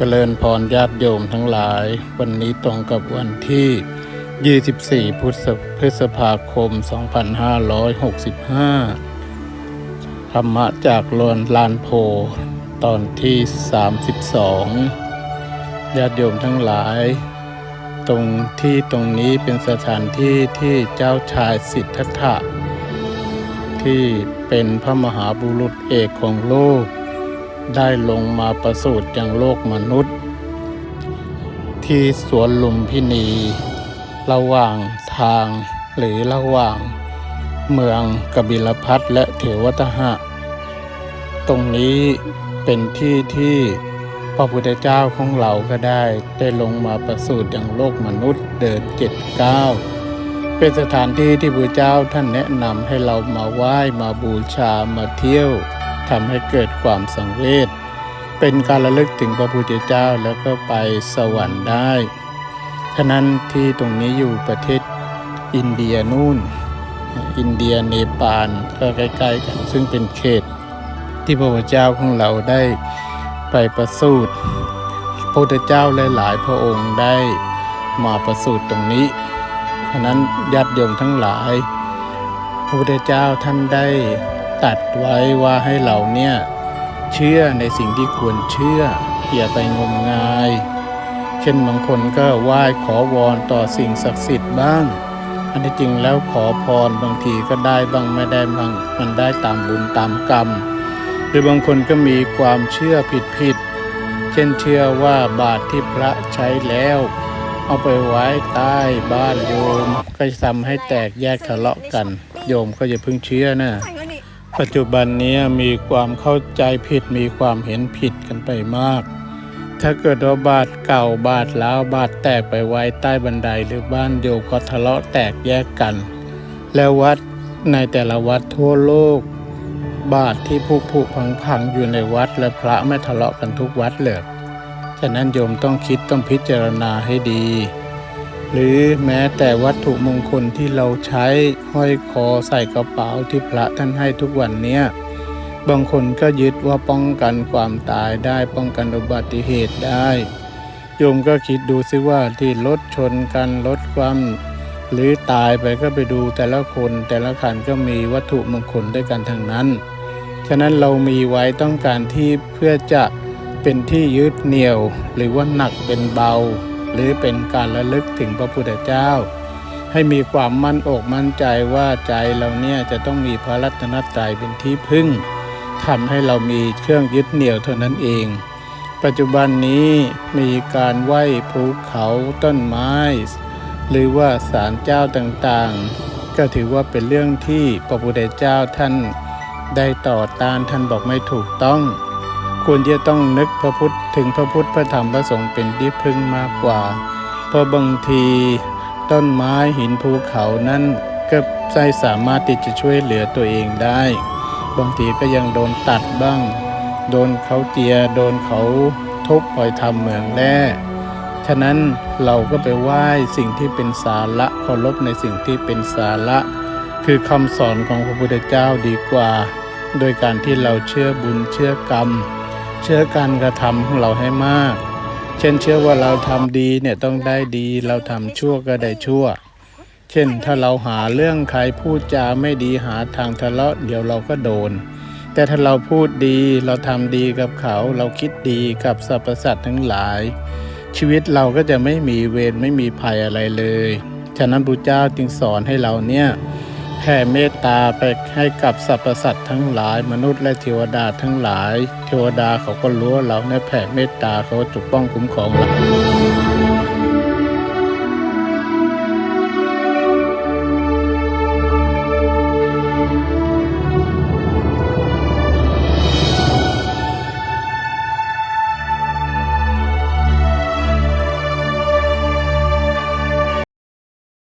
เจริญพรญาติโยมทั้งหลาย วันนี้ตรงกับวันที่ 24 พฤษพฤษภาคม 2565 ธรรมะจากลวนลานโพ ตอนที่ 32 ญาติโยมทั้งหลาย ตรงที่ตรงนี้เป็นสถานที่ที่เจ้าชายสิทธัตถะที่เป็นพระมหาบุรุษเอกของโลก ได้ลงมาประสูติยังโลกมนุษย์ ที่สวนลุมพินี ระหว่างทางหรือระหว่าง เมืองกบิลพัทและเถวตหะ ตรงนี้เป็นที่ที่พระพุทธเจ้าของเราก็ได้ได้ลงมาประสูติยังโลกมนุษย์เดินเจ็ดเก้าเป็นสถานที่ที่พระเจ้าท่านแนะนำให้เรามาไหว้มาบูชามาเที่ยว ทำให้เกิดความสังเวชเป็นการระลึกถึงพระพุทธเจ้าแล้วก็ไปสวรรค์ได้ ฉะนั้นที่ตรงนี้อยู่ประเทศอินเดียนู่น อินเดียเนปาลก็ใกล้ๆกันซึ่งเป็นเขต ที่พระพุทธเจ้าของเราได้ไปประสูติพระพุทธเจ้าหลายๆ พระองค์ได้มาประสูติตรงนี้ฉะนั้นญาติโยมทั้งหลาย พระพุทธเจ้าท่านได้ ตัดไว้ว่าให้เราเนี่ย เชื่อในสิ่งที่ควรเชื่อ อย่าไปงมงาย เช่นบางคนก็ไหว้ขอวอนต่อสิ่งศักดิ์สิทธิ์บ้าง อันที่จริงแล้วขอพรบางทีก็ได้บ้างไม่ได้บ้างมันได้ตามบุญตามกรรม หรือบางคนก็มีความเชื่อผิดๆเช่นเชื่อว่าบาตรที่พระใช้แล้วเอาไปไว้ใต้บ้านโยม ก็จะทำให้แตกแยกทะเลาะกัน โยมก็อย่าเพิ่งเชื่อนะ ปัจจุบันนี้มีความเข้าใจผิดมีความเห็นผิดกันไปมาก ถ้าเกิดว่าบาทเก่าบาทล้าวบาทแตกไปไว้ใต้บันไดหรือบ้านโยมก็ทะเลาะแตกแยกกัน แล้ววัดในแต่ละวัดทั่วโลก บาทที่ผุผุพังพังอยู่ในวัดและพระไม่ทะเลาะกันทุกวัดเลยฉะนั้นโยมต้องคิดต้องพิจารณาให้ดี หรือแม้แต่วัตถุมงคลที่เราใช้ห้อยคอใส่กระเป๋าที่พระท่านให้ทุกวันเนี้ยบางคนก็ยึดว่าป้องกันความตายได้ป้องกันอุบัติเหตุได้ โยมก็คิดดูซิว่าที่รถชนกันรถความหรือตายไปก็ไปดูแต่ละคนแต่ละคันก็มีวัตถุมงคลด้วยกันทั้งนั้น ฉะนั้นเรามีไว้ต้องการที่เพื่อจะเป็นที่ยึดเหนี่ยว หรือว่าหนักเป็นเบา หรือเป็นการระลึกถึงพระพุทธเจ้า ให้มีความมั่นอกมั่นใจว่าใจเราเนี่ยจะต้องมีพระรัตนตรัยเป็นที่พึ่งทำให้เรามีเครื่องยึดเหนี่ยวเท่านั้นเอง ปัจจุบันนี้มีการไหว้ภูเขาต้นไม้ หรือว่าศาลเจ้าต่างๆ ก็ถือว่าเป็นเรื่องที่พระพุทธเจ้าท่านได้ต่อต้านท่านบอกไม่ถูกต้อง ควรจะต้องนึกพระพุทธถึงพระพุทธพระธรรมพระสงฆ์เป็นที่พึ่งมากกว่า เพราะบางทีต้นไม้หินภูเขานั้นก็ไม่สามารถที่จะช่วยเหลือตัวเองได้ บางทีก็ยังโดนตัดบ้าง โดนเขาเจีย โดนเขาทุบปล่อยทำเหมืองแร่ฉะนั้นเราก็ไปไหว้สิ่งที่เป็นสาระเคารพในสิ่งที่เป็นสาระ คือคำสอนของพระพุทธเจ้าดีกว่า โดยการที่เราเชื่อบุญเชื่อกรรม เชื่อการกระทำของเราให้มาก เช่นเชื่อว่าเราทำดีเนี่ยต้องได้ดี เราทำชั่วก็ได้ชั่ว เช่นถ้าเราหาเรื่องใครพูดจาไม่ดีหาทางทะเลาะเดี๋ยวเราก็โดน แต่ถ้าเราพูดดีเราทำดีกับเขา เราคิดดีกับสรรพสัตว์ทั้งหลาย ชีวิตเราก็จะไม่มีเวรไม่มีภัยอะไรเลย ฉะนั้นพระเจ้าจึงสอนให้เราเนี่ย แผ่เมตตาไปให้กับสรรพสัตว์ทั้งหลาย มนุษย์และเทวดาทั้งหลาย เทวดาเขาก็รู้วเราเนี่ยแผ่เมตตาเขาจุกป้องคุ้มครองเรา